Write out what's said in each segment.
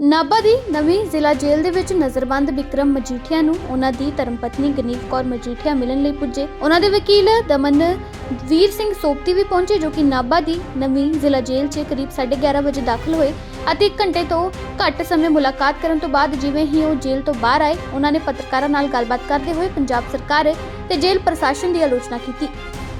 ਨਾਭਾ ਦੀ ਨਵੀਂ ਜ਼ਿਲ੍ਹਾ ਜੇਲ੍ਹ ਦੇ ਵਿੱਚ ਨਜ਼ਰਬੰਦ ਵਿਕਰਮ ਮਜੀਠੀਆ ਨੂੰ ਉਹਨਾਂ ਦੀ ਧਰਮਪਤਨੀ ਗਨੀਤ ਕੌਰ ਮਜੀਠੀਆ ਮਿਲਣ ਲਈ ਪੁੱਜੇ। ਉਹਨਾਂ ਦੇ ਵਕੀਲ ਦਮਨ ਵੀਰ ਸਿੰਘ ਸੋਪਤੀ ਵੀ ਪਹੁੰਚੇ ਜੋ ਕਿ ਨਾਭਾ ਦੀ ਨਵੀਂ ਜ਼ਿਲ੍ਹਾ ਜੇਲ੍ਹ 'ਚ ਕਰੀਬ 11:30 ਵਜੇ ਦਾਖਲ ਹੋਏ ਅਤੇ 1 ਘੰਟੇ ਤੋਂ ਘੱਟ ਸਮੇਂ ਮੁਲਾਕਾਤ ਕਰਨ ਤੋਂ ਬਾਅਦ ਜਿਵੇਂ ਹੀ ਉਹ ਜੇਲ੍ਹ ਤੋਂ ਬਾਹਰ ਆਏ, ਉਹਨਾਂ ਨੇ ਪੱਤਰਕਾਰਾਂ ਨਾਲ ਗੱਲਬਾਤ ਕਰਦੇ ਹੋਏ ਪੰਜਾਬ ਸਰਕਾਰ ਤੇ ਜੇਲ੍ਹ ਪ੍ਰਸ਼ਾਸਨ ਦੀ ਆਲੋਚਨਾ ਕੀਤੀ।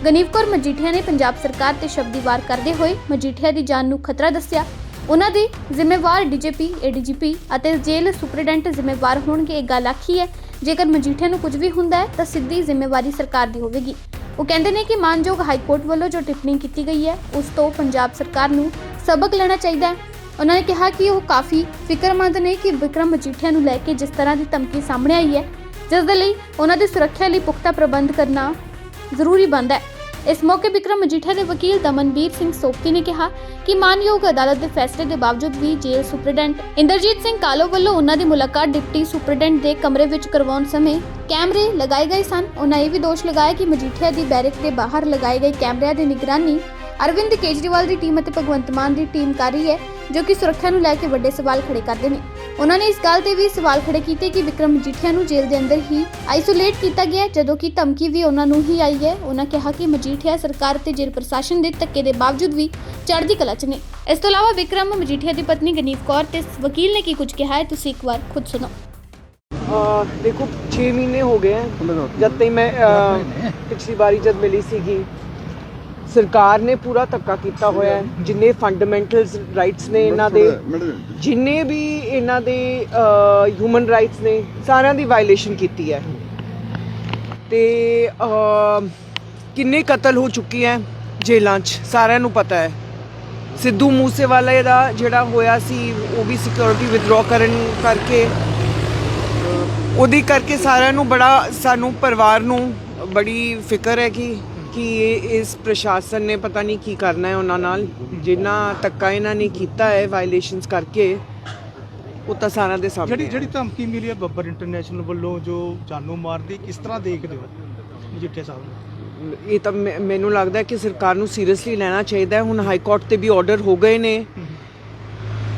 ਗਨੀਵ ਕੌਰ ਮਜੀਠੀਆ ਨੇ ਪੰਜਾਬ ਸਰਕਾਰ ਤੇ ਸ਼ਬਦੀ ਵਾਰ ਕਰਦੇ ਹੋਏ ਮਜੀਠੀਆ ਦੀ ਜਾਨ ਨੂੰ ਖਤਰਾ ਦੱਸਿਆ। ਉਹਨਾਂ ਦੀ ਜ਼ਿੰਮੇਵਾਰ ਡੀਜੀਪੀ, ਏਡੀਜੀਪੀ ਅਤੇ ਜੇਲ੍ਹ ਸੁਪਰਡੈਂਟ ਜ਼ਿੰਮੇਵਾਰ ਹੋਣਗੇ। ਇਹ ਗੱਲ ਆਖੀ ਹੈ, ਜੇਕਰ ਮਜੀਠੀਆ ਨੂੰ ਕੁਝ ਵੀ ਹੁੰਦਾ ਹੈ ਤਾਂ ਸਿੱਧੀ ਜ਼ਿੰਮੇਵਾਰੀ ਸਰਕਾਰ ਦੀ ਹੋਵੇਗੀ। ਉਹ ਕਹਿੰਦੇ ਨੇ ਕਿ ਮਾਨਯੋਗ ਹਾਈ ਕੋਰਟ ਵੱਲੋਂ ਜੋ ਟਿੱਪਣੀ ਕੀਤੀ ਗਈ ਹੈ, ਉਸ ਤੋਂ ਪੰਜਾਬ ਸਰਕਾਰ ਨੂੰ ਸਬਕ ਲੈਣਾ ਚਾਹੀਦਾ ਹੈ। ਉਹਨਾਂ ਨੇ ਕਿਹਾ ਕਿ ਉਹ ਕਾਫੀ ਫਿਕਰਮੰਦ ਨੇ ਕਿ ਵਿਕਰਮ ਮਜੀਠੀਆ ਨੂੰ ਲੈ ਕੇ ਜਿਸ ਤਰ੍ਹਾਂ ਦੀ ਧਮਕੀ ਸਾਹਮਣੇ ਆਈ ਹੈ, ਜਿਸ ਦੇ ਲਈ ਉਹਨਾਂ ਦੀ ਸੁਰੱਖਿਆ ਲਈ ਪੁਖਤਾ ਪ੍ਰਬੰਧ ਕਰਨਾ ਜ਼ਰੂਰੀ ਬਣਦਾ ਹੈ। ਇਸ ਮੌਕੇ ਵਿਕਰਮ ਮਜੀਠੀਆ ਦੇ ਵਕੀਲ ਦਮਨਵੀਰ ਸਿੰਘ ਸੋਪਤੀ ਨੇ ਕਿਹਾ ਕਿ ਮਾਨਯੋਗ ਅਦਾਲਤ ਦੇ ਫੈਸਲੇ ਦੇ ਬਾਵਜੂਦ ਵੀ ਜੇਲ੍ਹ ਸੁਪਰਡੈਂਟ ਇੰਦਰਜੀਤ ਸਿੰਘ ਕਾਲੋ ਵੱਲੋਂ ਉਹਨਾਂ ਦੀ ਮੁਲਾਕਾਤ ਡਿਪਟੀ ਸੁਪਰਡੈਂਟ ਦੇ ਕਮਰੇ ਵਿੱਚ ਕਰਵਾਉਣ ਸਮੇਂ ਕੈਮਰੇ ਲਗਾਏ ਗਏ ਸਨ। ਉਹਨਾਂ ਇਹ ਵੀ ਦੋਸ਼ ਲਗਾਇਆ ਕਿ ਮਜੀਠੀਆ ਦੀ ਬੈਰਕ ਦੇ ਬਾਹਰ ਲਗਾਏ ਗਏ ਕੈਮਰਿਆਂ ਦੀ ਨਿਗਰਾਨੀ ਅਰਵਿੰਦ ਕੇਜਰੀਵਾਲ ਦੀ ਟੀਮ ਅਤੇ ਭਗਵੰਤ ਮਾਨ ਦੀ ਟੀਮ ਕਰ ਰਹੀ ਹੈ, ਜੋ ਕਿ ਸੁਰੱਖਿਆ ਨੂੰ ਲੈ ਕੇ ਵੱਡੇ ਸਵਾਲ ਖੜੇ ਕਰਦੇ ਨੇ। ਉਹਨਾਂ ਨੇ ਇਸ ਗੱਲ ਤੇ ਵੀ ਸਵਾਲ ਖੜੇ ਕੀਤੇ ਕਿ ਵਿਕਰਮ ਮਜੀਠੀਆ ਨੂੰ ਜੇਲ੍ਹ ਦੇ ਅੰਦਰ ਹੀ ਆਈਸੋਲੇਟ ਕੀਤਾ ਗਿਆ ਜਦੋਂ ਕਿ ਧਮਕੀ ਵੀ ਉਹਨਾਂ ਨੂੰ ਹੀ ਆਈ ਹੈ। ਉਹਨਾਂ ਕਿਹਾ ਕਿ ਮਜੀਠੀਆ ਸਰਕਾਰ ਤੇ ਜੇਲ੍ਹ ਪ੍ਰਸ਼ਾਸਨ ਦੇ ਧੱਕੇ ਦੇ ਬਾਵਜੂਦ ਵੀ ਚੜ੍ਹਦੀ ਕਲਾ 'ਚ ਨੇ। ਇਸ ਤੋਂ ਇਲਾਵਾ ਵਿਕਰਮ ਮਜੀਠੀਆ ਦੀ ਪਤਨੀ ਗਨੀਵ ਕੌਰ ਤੇ ਵਕੀਲ ਨੇ ਕੀ ਕੁਝ ਕਿਹਾ ਹੈ ਤੁਸੀਂ ਇੱਕ ਵਾਰ ਖੁਦ ਸੁਣੋ। ਅਹ ਦੇਖੋ 6 ਮਹੀਨੇ ਹੋ ਗਏ ਹੈ। ਜਦ ਤੱਕ ਮੈਂ ਪਿਛਲੀ ਵਾਰੀ ਜਦ ਮਿਲੀ ਸੀਗੀ ਸਰਕਾਰ ਨੇ ਪੂਰਾ ਧੱਕਾ ਕੀਤਾ ਹੋਇਆ ਹੈ। ਜਿੰਨੇ ਫੰਡਾਮੈਂਟਲਸ ਰਾਈਟਸ ਨੇ ਇਹਨਾਂ ਦੇ ਜਿੰਨੇ ਵੀ ਇਹਨਾਂ ਦੇ ਹਿਊਮਨ ਰਾਈਟਸ ਨੇ ਸਾਰਿਆਂ ਦੀ ਵਾਇਲੇਸ਼ਨ ਕੀਤੀ ਹੈ। ਤੇ ਕਿੰਨੇ ਕਤਲ ਹੋ ਚੁੱਕੀ ਹੈ ਜੇਲ੍ਹਾਂ 'ਚ ਸਾਰਿਆਂ ਨੂੰ ਪਤਾ ਹੈ। ਸਿੱਧੂ ਮੂਸੇਵਾਲੇ ਦਾ ਜਿਹੜਾ ਹੋਇਆ ਸੀ ਉਹ ਵੀ ਸਿਕਿਉਰਿਟੀ ਵਿਦਡਰਾ ਕਰਨ ਕਰਕੇ ਉਹਦੀ ਕਰਕੇ ਸਾਰਿਆਂ ਨੂੰ ਬੜਾ ਸਾਨੂੰ ਪਰਿਵਾਰ ਨੂੰ ਬੜੀ ਫਿਕਰ ਹੈ ਕਿ ਕਿ ਇਸ ਪ੍ਰਸ਼ਾਸਨ ਨੇ ਪਤਾ ਨਹੀਂ ਕੀ ਕਰਨਾ ਹੈ ਉਹਨਾਂ ਨਾਲ। ਜਿੰਨਾ ਧੱਕਾ ਇਹਨਾਂ ਨੇ ਕੀਤਾ ਹੈ ਵਾਇਲੇਸ਼ਨਸ ਕਰਕੇ ਉਹ ਤਾਂ ਸਾਰਿਆਂ ਦੇ ਸਾਹਮਣੇ ਜਿਹੜੀ। ਜਿਹੜੀ ਧਮਕੀ ਮਿਲੀ ਹੈ ਬੱਬਰ ਇੰਟਰਨੈਸ਼ਨਲ ਵੱਲੋਂ ਜੋ ਜਾਨੋਂ ਮਾਰਦੀ ਕਿਸ ਤਰ੍ਹਾਂ ਦੇਖਦੇ ਹੋ ਮਜੀਠੀਆ ਸਾਹਿਬ? ਨੂੰ ਇਹ ਤਾਂ ਮੈਨੂੰ ਲੱਗਦਾ ਹੈ ਕਿ ਸਰਕਾਰ ਨੂੰ ਸੀਰੀਅਸਲੀ ਲੈਣਾ ਚਾਹੀਦਾ ਹੈ। ਹੁਣ ਹਾਈ ਕੋਰਟ ਤੇ ਵੀ ਆਰਡਰ ਹੋ ਗਏ ਨੇ।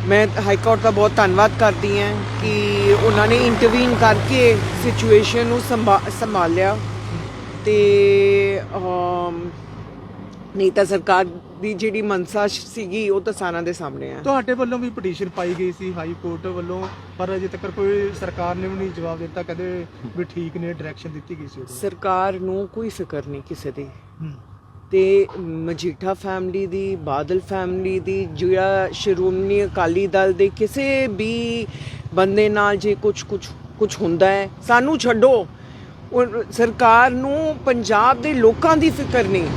ਮੈਂ ਹਾਈ ਕੋਰਟ ਦਾ ਬਹੁਤ ਧੰਨਵਾਦ ਕਰਦੀ ਹਾਂ ਕਿ ਉਹਨਾਂ ਨੇ ਇੰਟਰਵੀਨ ਕਰਕੇ ਸਿਚੁਏਸ਼ਨ ਨੂੰ ਸੰਭਾ- ਸੰਭਾਲਿਆ। ਤੇ ਨਹੀਂ ਤਾਂ ਸਰਕਾਰ ਦੀ ਜਿਹੜੀ ਮਨਸਾ ਸੀਗੀ ਉਹ ਤਾਂ ਸਾਰਿਆਂ ਦੇ ਸਾਹਮਣੇ ਹੈ ਤੁਹਾਡੇ ਵੱਲੋਂ ਵੀ ਪਟੀਸ਼ਨ ਪਾਈ ਗਈ ਸੀ ਹਾਈ ਕੋਰਟ ਵੱਲੋਂ ਪਰ ਅਜੇ ਤੱਕ ਕੋਈ ਸਰਕਾਰ ਨੇ ਵੀ ਨਹੀਂ ਜਵਾਬ ਦਿੱਤਾ ਕਦੇ ਵੀ ਠੀਕ ਨੇ ਡਾਇਰੈਕਸ਼ਨ ਦਿੱਤੀ ਗਈ ਸੀ। ਸਰਕਾਰ ਨੂੰ ਕੋਈ ਫਿਕਰ ਨਹੀਂ ਕਿਸੇ ਦੀ। ਤੇ ਮਜੀਠਾ ਫੈਮਿਲੀ ਦੀ ਬਾਦਲ ਫੈਮਿਲੀ ਦੀ ਜਿਹੜਾ ਸ਼੍ਰੋਮਣੀ ਅਕਾਲੀ ਦਲ ਦੇ ਕਿਸੇ ਵੀ ਬੰਦੇ ਨਾਲ ਜੇ ਕੁਝ ਕੁਝ ਕੁਝ ਹੁੰਦਾ ਹੈ ਸਾਨੂੰ ਛੱਡੋ ਸਰਕਾਰ ਨੂੰ ਪੰਜਾਬ ਦੇ ਲੋਕਾਂ ਦੀ ਫਿਕਰ ਨਹੀਂ।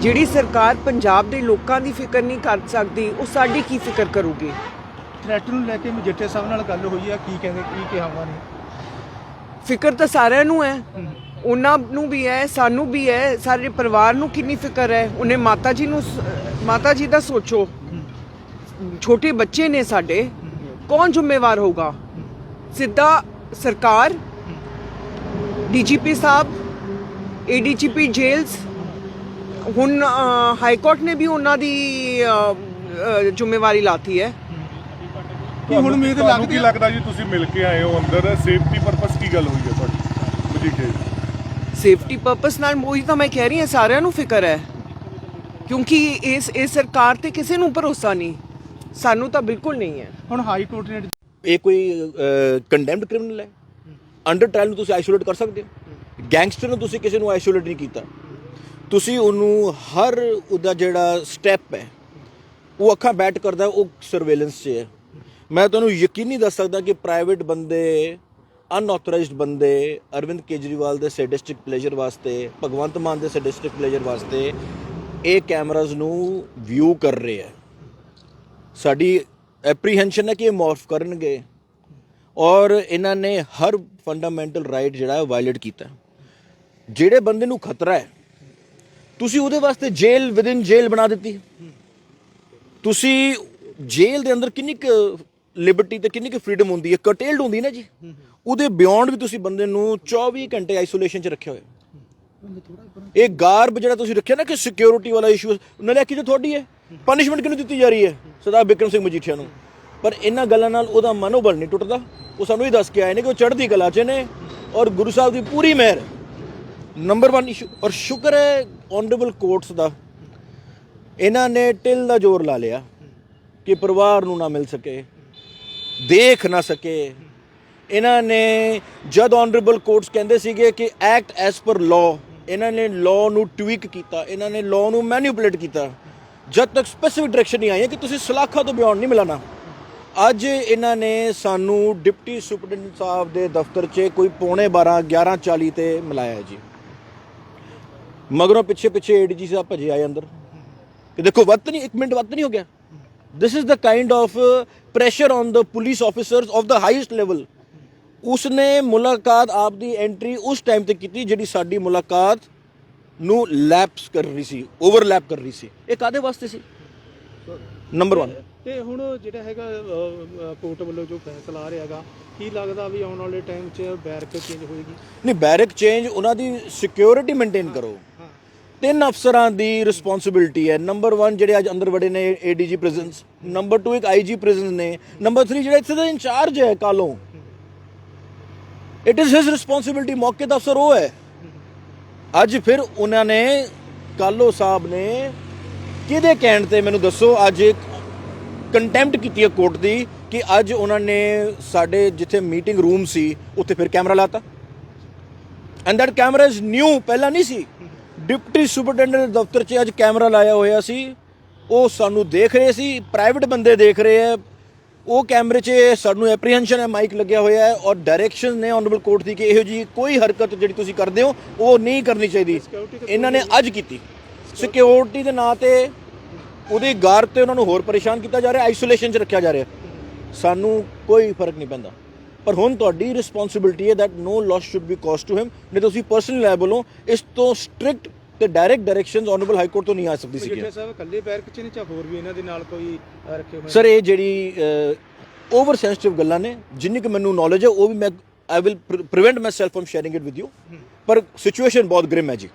ਜਿਹੜੀ ਸਰਕਾਰ ਪੰਜਾਬ ਦੇ ਲੋਕਾਂ ਦੀ ਫਿਕਰ ਨਹੀਂ ਕਰ ਸਕਦੀ ਉਹ ਸਾਡੀ ਕੀ ਫਿਕਰ ਕਰੂਗੀ? ਥ੍ਰੈਟ ਨੂੰ ਲੈ ਕੇ ਮਜੀਠੀਆ ਸਾਹਿਬ ਨਾਲ ਗੱਲ ਹੋਈ ਆ ਕੀ ਕਹਿੰਦੇ ਕੀ ਕਿਹਾ ਉਹਨਾਂ ਨੇ? ਫਿਕਰ ਤਾਂ ਸਾਰਿਆਂ ਨੂੰ ਹੈ। ਉਹਨਾਂ ਨੂੰ ਵੀ ਹੈ ਸਾਨੂੰ ਵੀ ਹੈ ਸਾਰੇ ਪਰਿਵਾਰ ਨੂੰ ਕਿੰਨੀ ਫਿਕਰ ਹੈ? ਉਹਨੇ ਮਾਤਾ ਜੀ ਨੂੰ ਮਾਤਾ ਜੀ ਦਾ ਸੋਚੋ। ਛੋਟੇ ਬੱਚੇ ਨੇ ਸਾਡੇ। ਕੌਣ ਜ਼ਿੰਮੇਵਾਰ ਹੋਗਾ ਸਿੱਧਾ ਸਰਕਾਰ ਡੀਜੀਪੀ ਸਾਹਿਬ ਏਡੀਜੀਪੀ ਜੇਲਸ ਹੁਣ ਹਾਈ ਕੋਰਟ ਨੇ ਵੀ ਉਹਨਾਂ ਦੀ ਜ਼ਿੰਮੇਵਾਰੀ ਲਾਤੀ ਹੈ। ਕੀ ਹੁਣ ਉਮੀਦ ਲੱਗਦੀ ਕੀ ਲੱਗਦਾ ਜੀ ਤੁਸੀਂ ਮਿਲ ਕੇ ਆਏ ਹੋ ਅੰਦਰ? ਸੇਫਟੀ ਪਰਪਸ ਕੀ ਗੱਲ ਹੋਈ ਹੈ ਤੁਹਾਡੀ? ਸੇਫਟੀ ਪਰਪਸ ਨਾਲ ਉਹੀ ਤਾਂ ਮੈਂ ਕਹਿ ਰਹੀ ਹਾਂ ਸਾਰਿਆਂ ਨੂੰ ਫਿਕਰ ਹੈ। ਕਿਉਂਕਿ ਇਸ ਇਸ ਸਰਕਾਰ ਤੇ ਕਿਸੇ ਨੂੰ ਭਰੋਸਾ ਨਹੀਂ। ਸਾਨੂੰ ਤਾਂ ਬਿਲਕੁਲ ਨਹੀਂ ਹੈ। ਹੁਣ ਹਾਈ ਕੋਰਟ ਨੇ ਇਹ ਕੋਈ ਕੰਡੈਮਡ ਕ੍ਰਿਮੀਨਲ ਹੈ? ਅੰਡਰ ਟ੍ਰਾਇਲ ਨੂੰ ਤੁਸੀਂ ਆਈਸੋਲੇਟ ਕਰ ਸਕਦੇ ਹੋ। ਗੈਂਗਸਟਰ ਨੂੰ ਤੁਸੀਂ ਕਿਸੇ ਨੂੰ ਆਈਸੋਲੇਟ ਨਹੀਂ ਕੀਤਾ। ਤੁਸੀਂ ਉਹਨੂੰ ਹਰ ਉਹਦਾ ਜਿਹੜਾ ਸਟੈਪ ਹੈ, ਉਹ ਅੱਖਾਂ ਬੈਠ ਕਰਦਾ, ਉਹ ਸਰਵੇਲੈਂਸ 'ਚ ਹੈ। ਮੈਂ ਤੁਹਾਨੂੰ ਯਕੀਨੀ ਦੱਸ ਸਕਦਾ ਕਿ ਪ੍ਰਾਈਵੇਟ ਬੰਦੇ ਅਨਆਥੋਰਾਈਜ਼ਡ ਬੰਦੇ, ਅਰਵਿੰਦ ਕੇਜਰੀਵਾਲ ਦੇ ਸੈਡਿਸਟਿਕ ਪਲੇਜਰ ਵਾਸਤੇ, ਭਗਵੰਤ ਮਾਨ ਦੇ ਸੈਡਿਸਟਿਕ ਪਲੇਜਰ ਵਾਸਤੇ ਇਹ ਕੈਮਰਾਜ਼ ਨੂੰ ਵਿਊ ਕਰ ਰਹੇ ਹੈ। ਸਾਡੀ ਐਪਰੀਹੈਂਸ਼ਨ ਹੈ ਕਿ ਇਹ ਮੌਰਫ ਕਰਨਗੇ। ਔਰ ਇਹਨਾਂ ਨੇ ਹਰ ਫੰਡਾਮੈਂਟਲ ਰਾਈਟ ਜਿਹੜਾ ਹੈ ਵਾਇਲੇਟ ਕੀਤਾ। ਜਿਹੜੇ ਬੰਦੇ ਨੂੰ ਖਤਰਾ ਹੈ, ਤੁਸੀਂ ਉਹਦੇ ਵਾਸਤੇ ਜੇਲ੍ਹ ਵਿਦਿਨ ਜੇਲ੍ਹ ਬਣਾ ਦਿੱਤੀ। ਤੁਸੀਂ ਜੇਲ੍ਹ ਦੇ ਅੰਦਰ ਕਿੰਨੀ ਕੁ ਲਿਬਰਟੀ ਤੇ ਕਿੰਨੀ ਕੁ ਫਰੀडम ਹੁੰਦੀ ਹੈ ਕਟੇਲਡ ਹੁੰਦੀ ਨਾ ਜੀ। ਉਹਦੇ ਬਿਯੋਂਡ ਵੀ ਤੁਸੀਂ ਬੰਦੇ ਨੂੰ 24 ਘੰਟੇ ਆਈਸੋਲੇਸ਼ਨ 'ਚ ਰੱਖਿਆ ਹੋਇਆ। ਇਹ ਗਾਰਬ ਜਿਹੜਾ ਤੁਸੀਂ ਰੱਖਿਆ ਨਾ ਕਿ ਸਿਕਿਉਰਿਟੀ ਵਾਲਾ ਇਸ਼ੂ ਉਹਨਾਂ ਨੇ ਆਖੀ ਜੋ ਤੁਹਾਡੀ ਹੈ ਪਨਿਸ਼ਮੈਂਟ ਕਿਹਨੂੰ ਦਿੱਤੀ ਜਾ ਰਹੀ ਹੈ? ਸਰਦਾਰ ਬਿਕਰਮ ਸਿੰਘ ਮਜੀਠੀਆ ਨੂੰ। ਪਰ ਇਹਨਾਂ ਗੱਲਾਂ ਨਾਲ ਉਹਦਾ ਮਨੋਬਲ ਨਹੀਂ ਟੁੱਟਦਾ। ਉਹ ਸਾਨੂੰ ਇਹ ਦੱਸ ਕੇ ਆਏ ਨੇ ਕਿ ਉਹ ਚੜ੍ਹਦੀ ਕਲਾ 'ਚ ਨੇ ਔਰ ਗੁਰੂ ਸਾਹਿਬ ਦੀ ਪੂਰੀ ਮਿਹਰ। ਨੰਬਰ 1 ਇਸ਼ੂ ਔਰ ਸ਼ੁਕਰ ਹੈ ਔਨਰੇਬਲ ਕੋਰਟਸ ਦਾ। ਇਹਨਾਂ ਨੇ ਟਿਲ ਦਾ ਜ਼ੋਰ ਲਾ ਲਿਆ ਕਿ ਪਰਿਵਾਰ ਨੂੰ ਨਾ ਮਿਲ ਸਕੇ, ਦੇਖ ਨਾ ਸਕੇ। ਇਹਨਾਂ ਨੇ ਜਦ ਆਨਰੇਬਲ ਕੋਰਟਸ ਕਹਿੰਦੇ ਸੀਗੇ ਕਿ ਐਕਟ ਐਸ ਪਰ ਲਾਅ ਇਹਨਾਂ ਨੇ ਲਾਅ ਨੂੰ ਟਵੀਕ ਕੀਤਾ, ਇਹਨਾਂ ਨੇ ਲਾਅ ਨੂੰ ਮੈਨੀਪੂਲੇਟ ਕੀਤਾ। ਜਦ ਤੱਕ ਸਪੈਸੀਫਿਕ ਡਾਇਰੈਕਸ਼ਨ ਨਹੀਂ ਆਈ ਕਿ ਤੁਸੀਂ ਸਲਾਖਾ ਤੋਂ ਬਿਯੋਂਡ ਨਹੀਂ ਮਿਲਾਣਾ। ਅੱਜ ਇਹਨਾਂ ਨੇ ਸਾਨੂੰ ਡਿਪਟੀ ਸੁਪਰਡੈਂਟ ਸਾਹਿਬ ਦੇ ਦਫ਼ਤਰ 'ਚ ਕੋਈ ਪੌਣੇ 12 11:40 ਤੇ ਮਿਲਾਇਆ ਜੀ। ਮਗਰੋਂ ਪਿੱਛੇ ਪਿੱਛੇ ਏਡੀਜੀ ਸਾਹਿਬ ਭੱਜੇ ਆਏ ਅੰਦਰ। ਕਿ ਦੇਖੋ, ਵੱਧ ਨਹੀਂ 1 ਮਿੰਟ ਵੱਧ ਨਹੀਂ ਹੋ ਗਿਆ। ਦਿਸ ਇਜ਼ ਦਾ kind of pressure on on police police officers ਦਾ the ਲੈਵਲ ਉਸਨੇ ਮੁਲਾਕਾਤ, ਆਪ ਦੀ ਐਂਟਰੀ ਉਸ ਟਾਈਮ ਤੇ ਕੀਤੀ ਜਿਹੜੀ ਸਾਡੀ ਮੁਲਾਕਾਤ ਨੂੰ ਲੈਪਸ ਕਰ ਰਹੀ ਸੀ ਓਵਰਲੈਪ ਕਰ ਰਹੀ ਸੀ। ਇਹ ਕਾਦੇ ਵਾਸਤੇ ਸੀ? ਨੰਬਰ 1 ਤੇ ਹੁਣ ਜਿਹੜਾ ਹੈਗਾ ਕੋਰਟ ਵੱਲੋਂ ਜੋ ਫੈਸਲਾ ਆ ਰਿਹਾ ਹੈਗਾ ਕੀ ਲੱਗਦਾ ਵੀ ਆਉਣ ਵਾਲੇ ਟਾਈਮ 'ਚ ਬੈਰਕ ਚੇਂਜ ਹੋਏਗੀ? ਨਹੀਂ ਬੈਰਕ ਚੇਂਜ ਉਹਨਾਂ ਦੀ ਸਿਕਿਉਰਿਟੀ ਮੇਨਟੇਨ ਕਰੋ। ਤਿੰਨ ਅਫਸਰਾਂ ਦੀ ਰਿਸਪੌਂਸਿਬਿਲਟੀ ਹੈ। ਨੰਬਰ 1 ਜਿਹੜੇ ਅੱਜ ਅੰਦਰ ਵੜੇ ਨੇ ਏਡੀਜੀ ਪ੍ਰਿਜ਼ਨਸ ਨੰਬਰ 2 ਇੱਕ ਆਈਜੀ ਪ੍ਰਿਜ਼ਨਸ ਨੇ। ਨੰਬਰ 3 ਜਿਹੜਾ ਇੱਥੇ ਦਾ ਇੰਚਾਰਜ ਹੈ Kalo it is his responsibility ਮੌਕੇ ਦਾ ਅਫਸਰ ਉਹ ਹੈ। ਅੱਜ ਫਿਰ ਉਹਨਾਂ ਨੇ ਕਾਲੋ ਸਾਹਿਬ ਨੇ ਕਿਹਦੇ ਕਹਿਣ ਤੇ ਮੈਨੂੰ ਦੱਸੋ ਅੱਜ ਕੰਟੈਂਪਟ ਕੀਤੀ ਹੈ ਕੋਰਟ ਦੀ ਕਿ ਅੱਜ ਉਹਨਾਂ ਨੇ ਸਾਡੇ ਜਿੱਥੇ ਮੀਟਿੰਗ ਰੂਮ ਸੀ ਉੱਥੇ ਫਿਰ ਕੈਮਰਾ ਲਾਤਾ। And that camera is new ਪਹਿਲਾਂ ਨਹੀਂ ਸੀ। ਡਿਪਟੀ ਸੁਪਰਡੈਂਟੈਂਟ ਦੇ ਦਫ਼ਤਰ 'ਚ ਅੱਜ ਕੈਮਰਾ ਲਾਇਆ ਹੋਇਆ ਸੀ। ਉਹ ਸਾਨੂੰ ਦੇਖ ਰਹੇ ਸੀ ਪ੍ਰਾਈਵੇਟ ਬੰਦੇ ਦੇਖ ਰਹੇ ਆ ਉਹ ਕੈਮਰੇ 'ਚ ਸਾਨੂੰ ਐਪਰੀਹੈਂਸ਼ਨ ਹੈ ਮਾਈਕ ਲੱਗਿਆ ਹੋਇਆ ਹੈ ਔਰ ਡਾਇਰੈਕਸ਼ਨ ਨੇ ਆਨਰੇਬਲ ਕੋਰਟ ਦੀ ਕਿ ਇਹੋ ਜੀ ਕੋਈ ਹਰਕਤ ਜਿਹੜੀ ਤੁਸੀਂ ਕਰਦੇ ਹੋ ਉਹ ਨਹੀਂ ਕਰਨੀ ਚਾਹੀਦੀ। ਇਹਨਾਂ ਨੇ ਅੱਜ ਕੀਤੀ। ਸਿਕਿਉਰਿਟੀ ਦੇ ਨਾਂ ਤੇ ਉਹਦੀ ਗਾਰ ਤੇ ਉਹਨਾਂ ਨੂੰ ਹੋਰ ਪਰੇਸ਼ਾਨ ਕੀਤਾ ਜਾ ਰਿਹਾ ਆਈਸੋਲੇਸ਼ਨ 'ਚ ਰੱਖਿਆ ਜਾ ਰਿਹਾ। ਸਾਨੂੰ ਕੋਈ ਫ਼ਰਕ ਨਹੀਂ ਪੈਂਦਾ। ਪਰ ਹੁਣ ਤੁਹਾਡੀ ਰਿਸਪੌਂਸਿਬਿਲਟੀ ਹੈ that no loss should be caused to him ਨਹੀਂ ਤਾਂ ਤੁਸੀਂ ਪਰਸਨਲੀ ਲਾਇਬਲ ਹੋ। ਇਸ ਤੋਂ ਸਟ੍ਰਿਕਟ ਤੇ direct directions honourable high court ਤੋਂ ਨਹੀਂ ਆ ਸਕਦੀ ਸੀ ਸਾਹਿਬ ਇਕੱਲੇ ਬੈਰਕ 'ਚ ਨਹੀਂ ਚਾ ਹੋਰ ਵੀ ਇਹਨਾਂ ਦੇ ਨਾਲ ਕੋਈ ਰੱਖੇ ਹੋਏ ਸਰ ਇਹ ਜਿਹੜੀ ਓਵਰ ਸੈਂਸਿਟਿਵ ਗੱਲਾਂ ਨੇ ਜਿੰਨੀ ਕਿ ਮੈਨੂੰ ਨੌਲੇਜ ਹੈ ਉਹ ਵੀ ਮੈਂ I will prevent myself from sharing it with you ਪਰ ਸਿਚੁਏਸ਼ਨ ਬਹੁਤ ਗ੍ਰਿਮ ਹੈ ਜੀ।